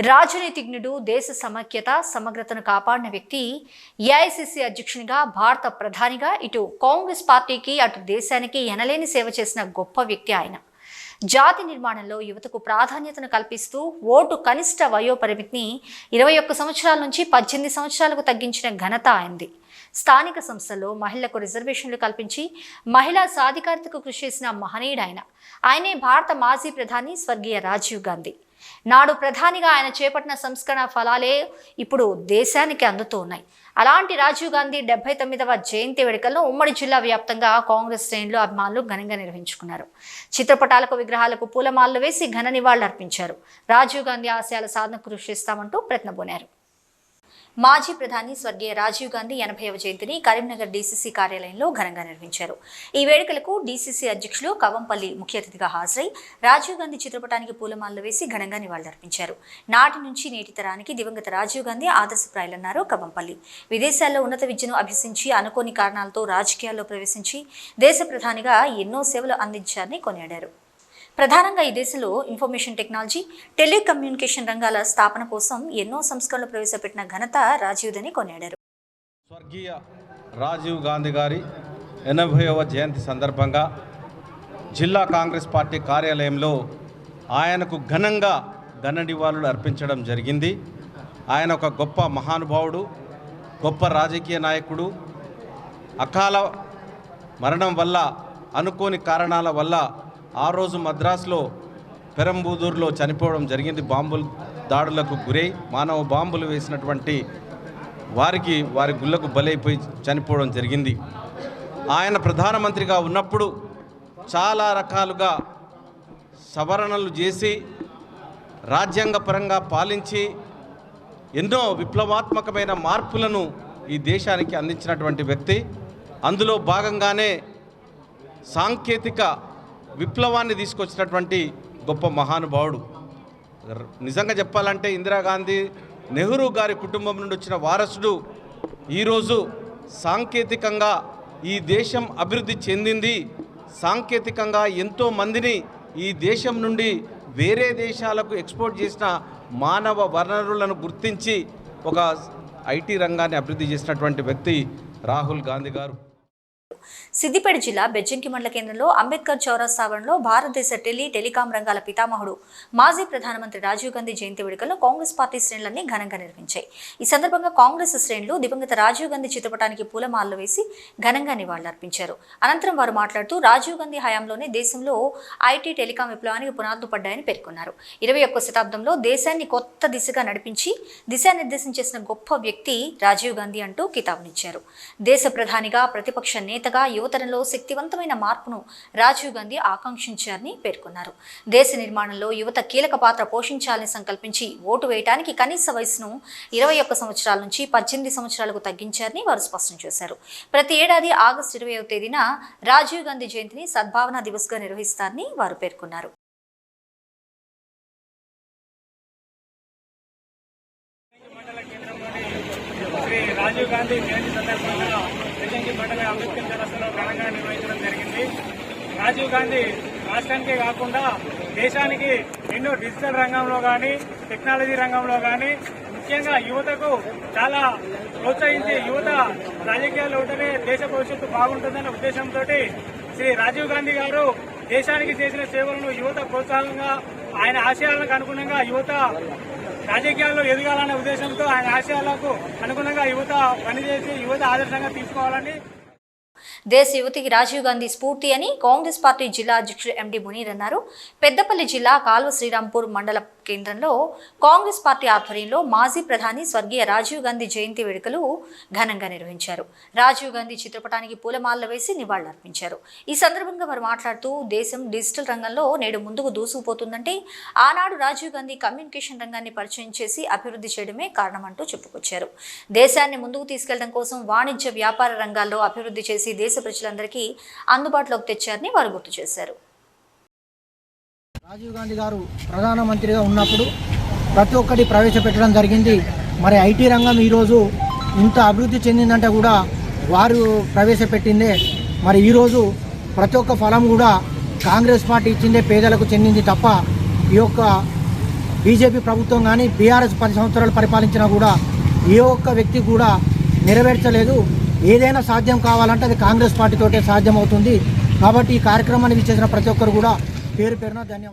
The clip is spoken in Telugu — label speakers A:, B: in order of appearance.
A: రాజనీతిజ్ఞుడు దేశ సమైక్యత సమగ్రతను కాపాడిన వ్యక్తి ఏఐసిసి అధ్యక్షునిగా భారత ప్రధానిగా ఇటు కాంగ్రెస్ పార్టీకి అటు దేశానికి ఎనలేని సేవ చేసిన గొప్ప వ్యక్తి ఆయన. జాతి నిర్మాణంలో యువతకు ప్రాధాన్యతను కల్పిస్తూ ఓటు కనిష్ట వయో పరిమితిని ఇరవై ఒక్క సంవత్సరాల నుంచి పద్దెనిమిది సంవత్సరాలకు తగ్గించిన ఘనత ఆయనది. స్థానిక సంస్థల్లో మహిళలకు రిజర్వేషన్లు కల్పించి మహిళా సాధికారతకు కృషి చేసిన మహనీయుడు ఆయన. ఆయనే భారత మాజీ ప్రధాని స్వర్గీయ రాజీవ్ గాంధీ. నాడు ప్రధానిగా ఆయన చేపట్టిన సంస్కరణ ఫలాలే ఇప్పుడు దేశానికి అందుతూ ఉన్నాయి. అలాంటి రాజీవ్ గాంధీ డెబ్బై తొమ్మిదవ జయంతి వేడుకలను ఉమ్మడి జిల్లా వ్యాప్తంగా కాంగ్రెస్ శ్రేణులు అభిమానులు ఘనంగా నిర్వహించుకున్నారు. చిత్రపటాలకు విగ్రహాలకు పూలమాలలు వేసి ఘన నివాళులర్పించారు. రాజీవ్ గాంధీ ఆశయాల సాధన కృషి చేస్తామంటూ ప్రయత్నబోనారు మాజీ ప్రధాని స్వర్గీయ రాజీవ్ గాంధీ ఎనభైవ జయంతిని కరీంనగర్ డీసీసీ కార్యాలయంలో ఘనంగా నిర్వహించారు. ఈ వేడుకలకు డీసీసీ అధ్యక్షులు కవంపల్లి ముఖ్య అతిథిగా హాజరై రాజీవ్ గాంధీ చిత్రపటానికి పూలమాలలు వేసి ఘనంగా నివాళులర్పించారు. నాటి నుంచి నేటి తరానికి దివంగత రాజీవ్ గాంధీ ఆదర్శప్రాయులన్నారు కవంపల్లి. విదేశాల్లో ఉన్నత విద్యను అభ్యసించి అనుకోని కారణాలతో రాజకీయాల్లో ప్రవేశించి దేశ ప్రధానిగా ఎన్నో సేవలు అందించారని కొనియాడారు. ప్రధానంగా ఈ దేశంలో ఇన్ఫర్మేషన్ టెక్నాలజీ టెలికమ్యూనికేషన్ రంగాల స్థాపన కోసం ఎన్నో సంస్కరణలు ప్రవేశపెట్టిన ఘనత రాజీవ్దని కొనియాడారు.
B: స్వర్గీయ రాజీవ్ గాంధీ గారి ఎనభైవ జయంతి సందర్భంగా జిల్లా కాంగ్రెస్ పార్టీ కార్యాలయంలో ఆయనకు ఘనంగా ఘన నివాళులు అర్పించడం జరిగింది. ఆయన ఒక గొప్ప మహానుభావుడు గొప్ప రాజకీయ నాయకుడు. అకాల మరణం వల్ల అనుకోని కారణాల వల్ల ఆ రోజు మద్రాసులో పెరంబూదూరులో చనిపోవడం జరిగింది. బాంబులు దాడులకు గురై మానవ బాంబులు వేసినటువంటి వారికి వారి గుళ్ళకు బలైపోయి చనిపోవడం జరిగింది. ఆయన ప్రధానమంత్రిగా ఉన్నప్పుడు చాలా రకాలుగా సవరణలు చేసి రాజ్యాంగపరంగా పాలించి ఎన్నో విప్లవాత్మకమైన మార్పులను ఈ దేశానికి అందించినటువంటి వ్యక్తి. అందులో భాగంగానే సాంకేతిక విప్లవాన్ని తీసుకొచ్చినటువంటి గొప్ప మహానుభావుడు. నిజంగా చెప్పాలంటే ఇందిరాగాంధీ నెహ్రూ గారి కుటుంబం నుండి వచ్చిన వారసుడు. ఈరోజు సాంకేతికంగా ఈ దేశం అభివృద్ధి చెందింది. సాంకేతికంగా ఎంతో మందిని ఈ దేశం నుండి వేరే దేశాలకు ఎక్స్పోర్ట్ చేసిన మానవ వనరులను గుర్తించి ఒక ఐటీ రంగాన్ని అభివృద్ధి చేసినటువంటి వ్యక్తి రాహుల్ గాంధీ గారు.
A: సిద్దిపేట జిల్లా బెజ్జంకి మండల కేంద్రంలో అంబేద్కర్ చౌరస్తా భారతదేశ టెలి టెలికాం రంగాల పితామహుడు మాజీ ప్రధానమంత్రి రాజీవ్ గాంధీ జయంతి వేడుకల్లో కాంగ్రెస్ పార్టీ శ్రేణులన్నీ ఘనంగా నిర్వహించాయి. ఈ సందర్భంగా కాంగ్రెస్ శ్రేణులు దివంగత రాజీవ్ గాంధీ చిత్రపటానికి పూలమాలలు వేసి ఘనంగా నివాళులర్పించారు. అనంతరం వారు మాట్లాడుతూ రాజీవ్ గాంధీ హయాంలోనే దేశంలో ఐటీ టెలికాం విప్లవానికి పునాదులు పడ్డాయని పేర్కొన్నారు. ఇరవై ఒక్క శతాబ్దంలో దేశాన్ని కొత్త దిశగా నడిపించి దిశానిర్దేశం చేసిన గొప్ప వ్యక్తి రాజీవ్ గాంధీ అంటూ కితాబునిచ్చారు. దేశ ప్రధానిగా ప్రతిపక్ష నేతగా యువతరంలో శక్తివంతమైన మార్పును రాజీవ్ గాంధీ ఆకాంక్షించారని పేర్కొన్నారు. దేశ నిర్మాణంలో యువత కీలక పాత్ర పోషించాలని సంకల్పించి ఓటు వేయడానికి కనీస వయసును ఇరవై ఒక్క సంవత్సరాల నుంచి పద్దెనిమిది సంవత్సరాలకు తగ్గించారని వారు స్పష్టం చేశారు. ప్రతి ఏడాది ఆగస్టు ఇరవై తేదీన రాజీవ్ గాంధీ జయంతిని సద్భావన దివస్గా నిర్వహిస్తారని వారు పేర్కొన్నారు.
C: శ్రీ రాజీవ్ గాంధీ జయంతి సందర్భంగా నిజంగి మండల అంబేద్కర్ సదస్సులో ఘనంగా నిర్వహించడం జరిగింది. రాజీవ్ గాంధీ రాష్ట్రానికే కాకుండా దేశానికి ఎన్నో డిజిటల్ రంగంలో కానీ టెక్నాలజీ రంగంలో కానీ ముఖ్యంగా యువతకు చాలా ప్రోత్సహించి యువత రాజకీయాల్లో ఉంటేనే దేశ భవిష్యత్తు బాగుంటుందనే ఉద్దేశంతో శ్రీ రాజీవ్ గాంధీ గారు దేశానికి చేసిన సేవలను యువత ప్రోత్సాహంగా ఆయన ఆశయాలకు అనుగుణంగా యువత రాజకీయాల్లో ఎదగాలనే ఉద్దేశంతో ఆయన ఆశయాలకు అనుగుణంగా యువత పనిచేసి యువత ఆదర్శంగా తీసుకోవాలని
A: దేశ యువతికి రాజీవ్ గాంధీ స్ఫూర్తి అని కాంగ్రెస్ పార్టీ జిల్లా అధ్యక్షుడు ఎండి మునీర్ అన్నారు. పెద్దపల్లి జిల్లా కాల్వ శ్రీరాంపూర్ మండల కేంద్రంలో కాంగ్రెస్ పార్టీ ఆధ్వర్యంలో మాజీ ప్రధాని స్వర్గీయ రాజీవ్ గాంధీ జయంతి వేడుకలు ఘనంగా నిర్వహించారు. రాజీవ్ గాంధీ చిత్రపటానికి పూలమాలలు వేసి నివాళులర్పించారు. ఈ సందర్భంగా వారు మాట్లాడుతూ దేశం డిజిటల్ రంగంలో నేడు ముందుకు దూసుకుపోతుందంటే ఆనాడు రాజీవ్ గాంధీ కమ్యూనికేషన్ రంగాన్ని పరిచయం చేసి అభివృద్ధి చేయడమే కారణమంటూ చెప్పుకొచ్చారు. దేశాన్ని ముందుకు తీసుకెళ్ళడం కోసం వాణిజ్య వ్యాపార రంగాల్లో అభివృద్ధి చేసి దేశ ప్రజలందరికీ అందుబాటులోకి తెచ్చారని వారు గుర్తు చేశారు.
D: రాజీవ్ గాంధీ గారు ప్రధానమంత్రిగా ఉన్నప్పుడు ప్రతి ఒక్కటి ప్రవేశపెట్టడం జరిగింది. మరి ఐటీ రంగం ఈరోజు ఇంత అభివృద్ధి చెందిందంటే కూడా వారు ప్రవేశపెట్టిందే. మరి ఈరోజు ప్రతి ఒక్క ఫలం కూడా కాంగ్రెస్ పార్టీ ఇచ్చిందే పేదలకు చెందింది తప్ప ఈ యొక్క బీజేపీ ప్రభుత్వం కానీ బీఆర్ఎస్ పది సంవత్సరాలు పరిపాలించినా కూడా ఏ ఒక్క వ్యక్తి కూడా నెరవేర్చలేదు. ఏదైనా సాధ్యం కావాలంటే అది కాంగ్రెస్ పార్టీతోటే సాధ్యం అవుతుంది కాబట్టి ఈ కార్యక్రమాన్ని విచ్చేసిన ప్రతి ఒక్కరు కూడా పేరు పేరున ధన్యవాదాలు.